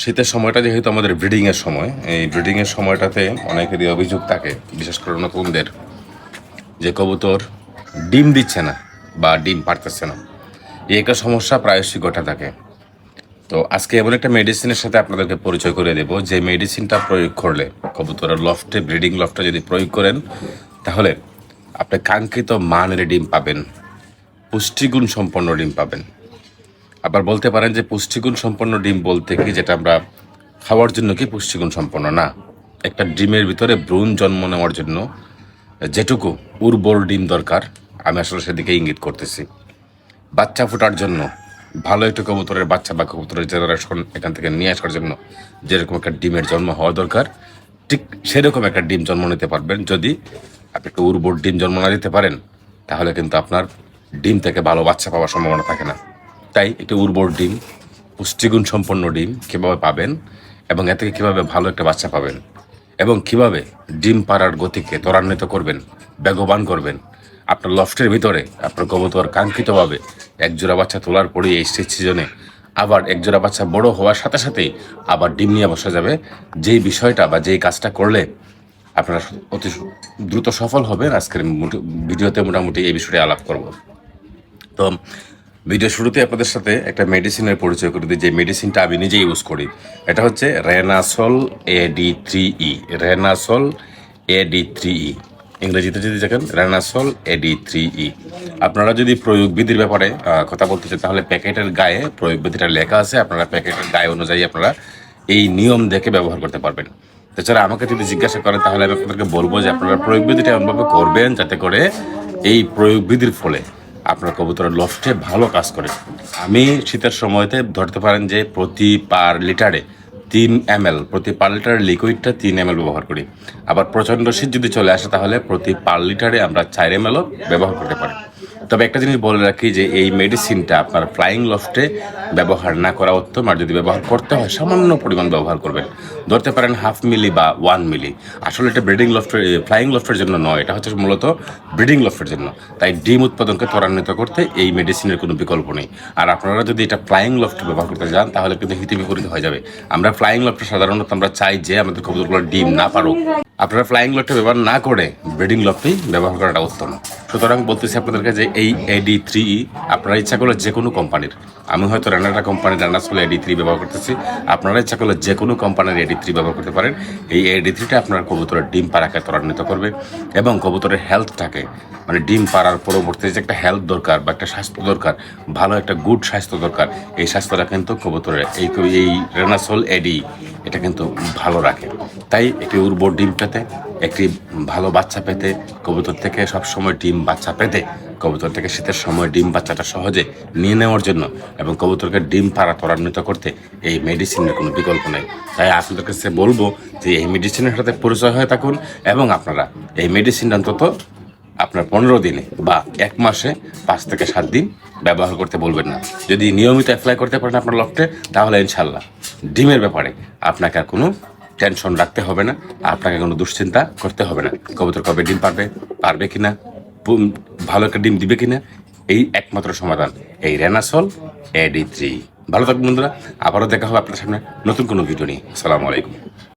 শীতের সময়টা যেহেতু আমাদের ব্রিডিংয়ের সময়, এই ব্রিডিংয়ের সময়টাতে অনেকেরই অভিযোগ থাকে, বিশেষ করে নতুনদের, যে কবুতর ডিম দিচ্ছে না বা ডিম পারতেছে না। এই একটা সমস্যা প্রায়শই ঘটে থাকে। তো আজকে এমন একটা মেডিসিনের সাথে আপনাদেরকে পরিচয় করে দেব, যে মেডিসিনটা প্রয়োগ করলে, কবুতরের লফটে ব্রিডিং লফটে যদি প্রয়োগ করেন, তাহলে আপনি কাঙ্ক্ষিত মানের ডিম পাবেন পুষ্টিগুণ সম্পন্ন ডিম পাবেন। আবার বলতে পারেন যে পুষ্টিগুণ সম্পন্ন ডিম বলতে কি, যেটা আমরা খাওয়ার জন্য কি পুষ্টিগুণ সম্পন্ন? না। একটা ডিমের ভিতরে ভ্রূণ জন্ম নেওয়ার জন্য যেটুকু উর্বর ডিম দরকার, আমি আসলে সেদিকে ইঙ্গিত করতেছি। বাচ্চা ফোটার জন্য, ভালো একটু কবুতরের বাচ্চা বা কবুতরের জেনারেশন এখান থেকে নিয়ে আসার জন্য যেরকম একটা ডিমের জন্ম হওয়া দরকার, ঠিক সেরকম একটা ডিম জন্ম নিতে পারবেন। যদি আপনি একটা উর্বর ডিম জন্ম না দিতে পারেন, তাহলে কিন্তু আপনার ডিম থেকে ভালো বাচ্চা পাওয়ার সম্ভাবনা থাকে না। তাই একটি উর্বর ডিম, পুষ্টিগুণ সম্পন্ন ডিম কীভাবে পাবেন এবং এ থেকে কীভাবে ভালো একটা বাচ্চা পাবেন এবং কীভাবে ডিম পাড়ার গতিকে ত্বরান্বিত করবেন, বেগবান করবেন, আপনার লফটের ভিতরে আপনার কবুতর কাঙ্ক্ষিতভাবে এক জোড়া বাচ্চা তোলার পরে এই শীত সিজনে আবার একজোড়া বাচ্চা বড় হওয়ার সাথে সাথেই আবার ডিম নিয়ে বসা যাবে। যেই বিষয়টা বা যেই কাজটা করলে আপনারা অতি দ্রুত সফল হবেন, আজকের ভিডিওতে মোটামুটি এই বিষয়ে আলাপ করব। তো ভিডিও শুরুতে আপনাদের সাথে একটা মেডিসিনের পরিচয় করে দিই, যে মেডিসিনটা আমি নিজে ইউজ করি। এটা হচ্ছে রেনাসল এডি থ্রি ই রেনাসল এডি থ্রি ই ইংরেজিতে যদি দেখেন রেনাসল এডি থ্রি ই আপনারা যদি প্রয়োগ বিধির ব্যাপারে কথা বলতে চান, তাহলে প্যাকেটের গায়ে প্রয়োগ বিধিটা লেখা আছে। আপনারা প্যাকেটের গায়ে অনুযায়ী আপনারা এই নিয়ম দেখে ব্যবহার করতে পারবেন। তাছাড়া আমাকে যদি জিজ্ঞাসা করেন, তাহলে আমি আপনাদেরকে বলব যে আপনারা প্রয়োগ বিধিটা এমনভাবে করবেন যাতে করে এই প্রয়োগ বিধির ফলে আপনার কবুতরের লফটে ভালো কাজ করে। আমি শীতের সময়তে ধরতে পারেন যে প্রতি পার লিটারে তিন এম প্রতি পার লিটারের লিকুইডটা তিন এম ব্যবহার করি। আবার প্রচণ্ড শীত যদি চলে আসে তাহলে প্রতি পার লিটারে আমরা চার এম ব্যবহার করতে পারি। তবে একটা জিনিস বলে রাখি যে এই মেডিসিনটা আপনার ফ্লাইং লফটে ব্যবহার না করা উত্তম, আর যদি ব্যবহার করতে হয় সামান্য পরিমাণ ব্যবহার করবেন। ধরতে পারেন হাফ মিলি বা ওয়ান মিলি। আসলে এটা ব্রিডিং লফটের ফ্লাইং লফটের জন্য নয়, এটা হচ্ছে মূলত ব্রিডিং লফটের জন্য। তাই ডিম উৎপাদনকে ত্বরান্বিত করতে এই মেডিসিনের কোনো বিকল্প নেই। আর আপনারা যদি এটা ফ্লাইং লফট ব্যবহার করতে যান, তাহলে কিন্তু হিতে বিপরীত হয়ে যাবে। আমরা ফ্লাইং লটটা সাধারণত আমরা চাই যে আমাদের কবুতরগুলো ডিম না পারুক। আপনারা ফ্লাইং লটটা ব্যবহার না করে ব্রিডিং লটটি ব্যবহার করাটা উত্তম। সুতরাং বলতেছি আপনাদেরকে যে এই এডি থ্রি আপনারা ইচ্ছা করলে যে কোনো কোম্পানির, আমি হয়তো রানাটা কোম্পানির রানাসোল এডি থ্রি ব্যবহার করতেছি, আপনারা ইচ্ছা করলে যে কোনো কোম্পানির এডি থ্রি ব্যবহার করতে পারেন। এই এডি থ্রিটা আপনার কবুতরের ডিম পাড়াকে ত্বরান্বিত করবে এবং কবুতরের হেলথটাকে মানে ডিম পাড়ার পরবর্তী যে একটা হেলথ দরকার বা একটা স্বাস্থ্য দরকার, ভালো একটা গুড স্বাস্থ্য দরকার, এই স্বাস্থ্যটা কিন্তু কবুতরের, এই এই রেনাসোল এডি এটা কিন্তু ভালো রাখে। তাই একটি উর্বর ডিম পেতে একটি ভালো বাচ্চা পেতে কবুতর থেকে সবসময় ডিম বাচ্চা পেতে কবুতর থেকে শীতের সময় ডিম বাচ্চাটা সহজে নিয়ে নেওয়ার জন্য এবং কবুতরকে ডিম পাড়া ত্বরান্বিত করতে এই মেডিসিনের কোনো বিকল্প নেই। তাই আপনাদের কাছে বলব যে এই মেডিসিনের সাথে পরিচয় হয়ে থাকুন এবং আপনারা এই মেডিসিন অন্তত আপনার পনেরো দিনে বা এক মাসে পাঁচ থেকে সাত দিন ব্যবহার করতে বলবেন না। যদি নিয়মিত অ্যাপ্লাই করতে পারেন আপনার লফটে তাহলে ইনশাল্লাহ ডিমের ব্যাপারে আপনাকে আর কোনো টেনশন রাখতে হবে না, আপনাকে কোনো দুশ্চিন্তা করতে হবে না। কবুতর কবে ডিম পারবে পারবে কি না ভালো একটা ডিম দিবে কিনা, এই একমাত্র সমাধান, এই রেনাসল এডি থ্রি ভালো থাকবেন বন্ধুরা, আবারও দেখা হবে আপনার সামনে নতুন কোনো ভিডিও নিয়ে। আসসালামু আলাইকুম।